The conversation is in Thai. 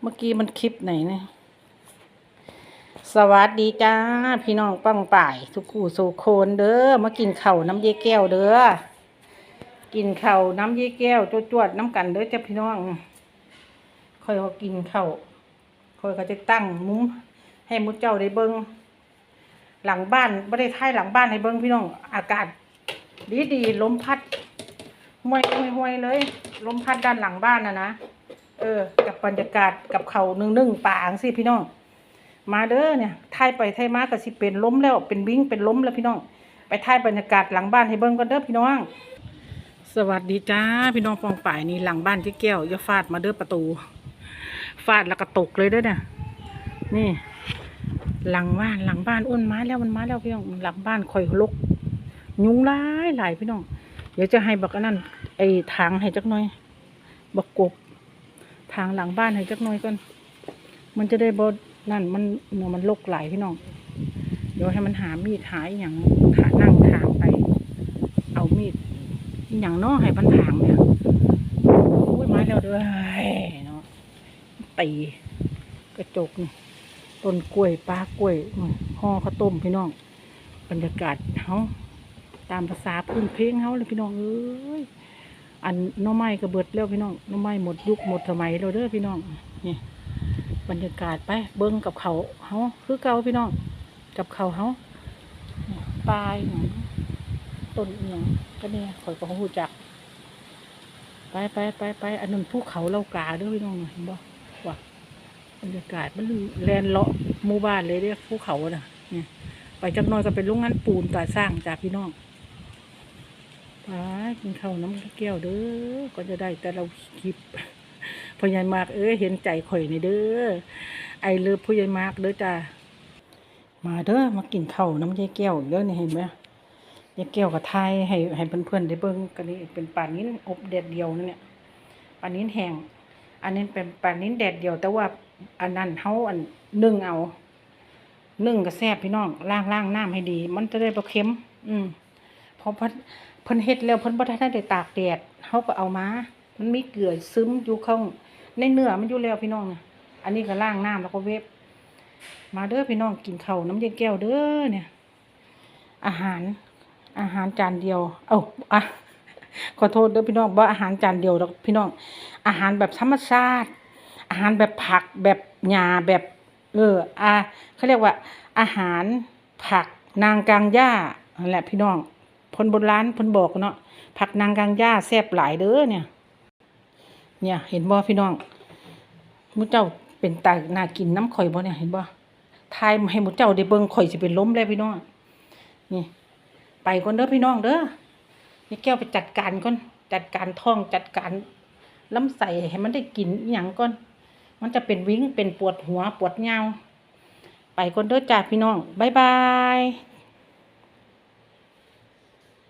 เมื่อกี้มันคลิปไหนเนี่ย สวัสดีจ้า พี่น้องป้องป่าย ทุกคู่โซโคนเด้อ มากินเข้าน้ำเยแก้วเด้อ กินเข้าน้ำเยแก้วจวดๆน้ำกันเด้อจ้าพี่น้องค่อยเขากินเข้าค่อยเขาจะตั้งมุ้งให้มุดเจ้าได้เบิงหลังบ้านไม่ได้ท้ายหลังบ้านให้เบิงพี่น้อง อากาศดีดีๆลมพัดห่วยห่วยห่วยเลย ลมพัดด้านหลังบ้านนะนะ เออ กับบรรยากาศกับเขานึ่งนึ่งป่างสิพี่น้อง มาเด้อเนี่ยถ่ายไปถ่ายมาก็สิเป็นล้มแล้ว เป็นวิ่งเป็นล้มแล้วพี่น้อง ไปถ่ายบรรยากาศหลังบ้านให้เบิ่งกันเด้อพี่น้อง สวัสดีจ้าพี่น้องฟองป่ายนี่หลังบ้านที่แก้วอย่าฟาดมาเด้อประตู ฟาดแล้วก็ตกเลยเด้อเนี่ยนี่ หลังบ้านหลังบ้านอ้วนมาแล้วมันมาแล้วพี่น้องหลังบ้านคอยลกยุงหลายหลายพี่น้อง เดี๋ยวจะให้บักนนั่นไอ้ทางให้จักหน่อยบักกบ ทางหลังบ้านให้จักหน่อยก่อน มันจะได้บดนั่นมันเนาะมันลกหลพี่น้อง เดี๋ยวให้มันหามีดหายอย่างหานั่งทางไป เอามีดอย่างนาะให้มันถางเนี่ยโอ้ยไมาแล้วด้วยเนาะตีกระจกนี่ต้นกล้วยปลากล้วยห่อข้าวต้มพี่น้อง บรรยากาศเฮาตามภาษาพื้นเพลงเฮาเลยพี่น้องเอ้ย อันน้องไม้ก็เบิดแล้วพี่น้องน้องไม้หมดยุคหมดสมัยแล้วเด้อพี่น้องนี่บรรยากาศไป เบิ้งกับเขาเฮาคือเก่าพี่น้อง กับเขาเฮาปลายหยังต้นอหย่างก็เนี่ยข่อยก็หูจัก ไปไปไปไปอันนั้นภูเขาเล่ากาเด้อพี่น้องเห็นบ่ว่าบรรยากาศมันแลนเลาะหมู่บ้านเลยเด้อภูเขาน่ะนี่ไปจักน้อยก็เป็นโรงงานปูนก่อสร้างจากพี่น้อง ไปกินข้าวน้ำแก้วเด้อก็จะได้แต่เราคลิปพ่อใหญ่มากเอ้ยเห็นใจข่อยในเด้อไอเลิฟพ่อใหญ่มากเด้อจ้ามาเด้อมากินข้าวน้ำยายแก้วเด้อนี่เห็นไหมยายแก้วกับไทยให้ให้เพื่อนๆได้เบิ่งกันนี่เป็นปลานิ้นอบแดดเดียวนั่นเนี่ยปลานิ้นแห้งอันนี้เป็นปลานิ้นแดดเดียว แต่ว่าอันนั้นเฮาอันนึ่งเอานึ่งก็แซ่บพี่น้องล้างล้างน้ำให้ดี มันจะได้บ่เค็ม อืมเพราะพิ่น เพิ่นเฮ็ดแล้วเพิ่นบ่ทันได้ตากแดดเฮาก็เอามา มันมีเกลือซึมอยู่ข้างในเนื้อมันอยู่แล้วพี่น้องนะอันนี้ก็ล้างน้ำแล้วก็เวฟมาเด้อพี่น้องกินข้าวน้ำเย็นแก้วเด้อเนี่ย อาหารอาหารจานเดียว เอ้าอะขอโทษเด้อพี่น้องบ่อาหารจานเดียวดอกพี่น้อง อาหารแบบธรรมชาติ อาหารแบบผักแบบหญ้าแบบ เอออ่าเขาเรียกว่า อาหารผักนางกลางหญ้านั่นแหละพี่น้อง พนโบราณเพนบอกเนาะผักนางกางหญ้าแซ่บหลายเด้อเนี่ย เนี่ยเห็นบ่พี่น้องมุเจ้าเป็นตาหน่ากินน้ำข่อยบ่เนี่ยเห็นบ่ทายให้มุเจ้าได้เบิ่งข่อยสิเป็นล้มแล้วพี่น้องนี่ ไปก่อนเด้อพี่น้องเด้อนี่แก้วไปจัดการก่อนจัดการท้องจัดการลำไส้ให้มันได้กินอย่างก่อน มันจะเป็นวิ้งเป็นปวดหัวปวดเงาไปก่อนเด้อจ้าพี่น้องบ๊ายบาย